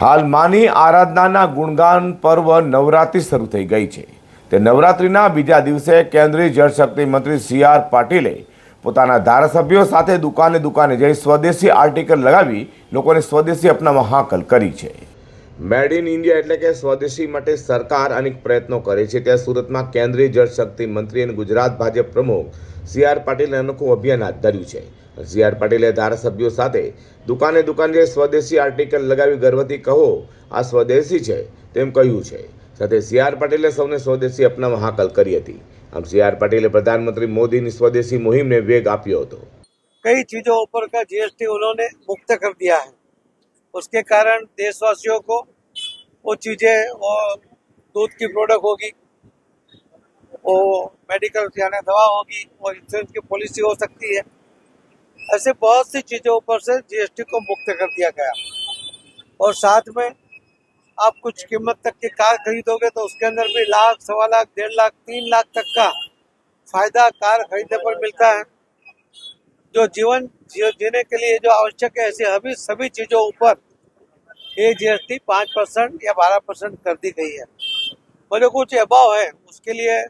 હાલ માની આરાધનાના ગુણગાન પર્વ નવરાત્રિ શરૂ થઈ ગઈ છે. તે નવરાત્રિના બીજા દિવસે કેન્દ્રીય જળશક્તિ મંત્રી સી આર પાટીલે પોતાના ધારાસભ્યો સાથે દુકાને દુકાને જઈ સ્વદેશી આર્ટિકલ લગાવી લોકોને સ્વદેશી અપનાવવા હાકલ કરી છે. મેડ ઇન ઇન્ડિયા એટલે કે સ્વદેશી માટે સરકાર અનેક પ્રયત્નો કરે છે ત્યાં સુરતમાં કેન્દ્રીય જળશક્તિ મંત્રી અને ગુજરાત ભાજપ પ્રમુખ સી આર પાટીલે અનોખું અભિયાન હાથ ધર્યું છે સી આર પાટીલે ધારાસભ્યો સાથે દુકાને દુકાને જઈ સ્વદેશી આર્ટિકલ લગાવી ગર્વથી કહો આ સ્વદેશી છે તેમ કહ્યું છે સાથે સી આર પાટીલે સૌને સ્વદેશી અપનાવવા હાકલ કરી હતી આમ સી આર પાટીલે પ્રધાનમંત્રી મોદીની સ્વદેશી મુહિમને વેગ આપ્યો હતો कई चीजों ऊपर का जीएसटी उन्होंने मुक्त कर दिया है उसके कारण देशवासियों को वो चीज़ें, वो दूध की प्रोडक्ट होगी, वो मेडिकल यानी दवा होगी और इंश्योरेंस की पॉलिसी हो सकती है। ऐसे बहुत सी चीज़ों ऊपर से जीएसटी को मुक्त कर दिया गया। और साथ में आप कुछ कीमत तक की कार खरीदोगे तो उसके अंदर भी लाख, सवा लाख, डेढ़ लाख, तीन लाख तक का फ़ायदा कार खरीदने पर मिलता है। जो जीवन जीने के लिए जो आवश्यक है, ऐसी अभी सभी चीज़ों ऊपर ये जीएसटी पाँच परसेंट या बारह परसेंट कर दी गई है और जो कुछ अभाव है, उसके लिए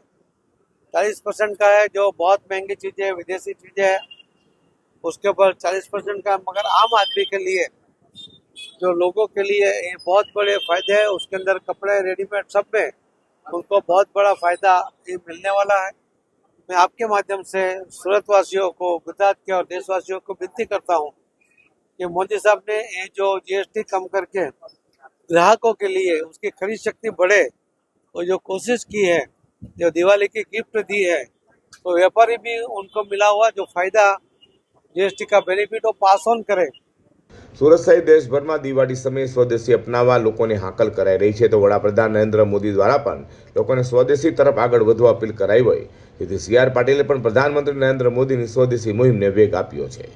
चालीस परसेंट का है, जो बहुत महँगी चीज़ें विदेशी चीज़ें हैं, उसके ऊपर चालीस परसेंट का। मगर आम आदमी के लिए, जो लोगों के लिए ये बहुत बड़े फ़ायदे हैं, उसके अंदर कपड़े रेडीमेड सब में उनको बहुत बड़ा फ़ायदा ये मिलने वाला है मैं आपके माध्यम से सूरत वासियों को, गुजरात के और देशवासियों को विनती करता हूँ कि मोदी साहब ने ये जो जीएसटी कम करके ग्राहकों के लिए उसकी खरीद शक्ति बढ़े और जो कोशिश की है जो दिवाली की गिफ्ट दी है तो व्यापारी भी उनको मिला हुआ जो फायदा जीएसटी का बेनिफिट वो पास ऑन करे સુરત સહિત દેશભરમાં દિવાળી સમયે સ્વદેશી અપનાવવા લોકોને હાકલ કરાઈ રહી છે તો વડાપ્રધાન નરેન્દ્ર મોદી દ્વારા પણ લોકોને સ્વદેશી તરફ આગળ વધવા અપીલ કરાઈ હોય જેથી સી આર પાટીલે પણ પ્રધાનમંત્રી નરેન્દ્ર મોદીની સ્વદેશી મુહિમને વેગ આપ્યો છે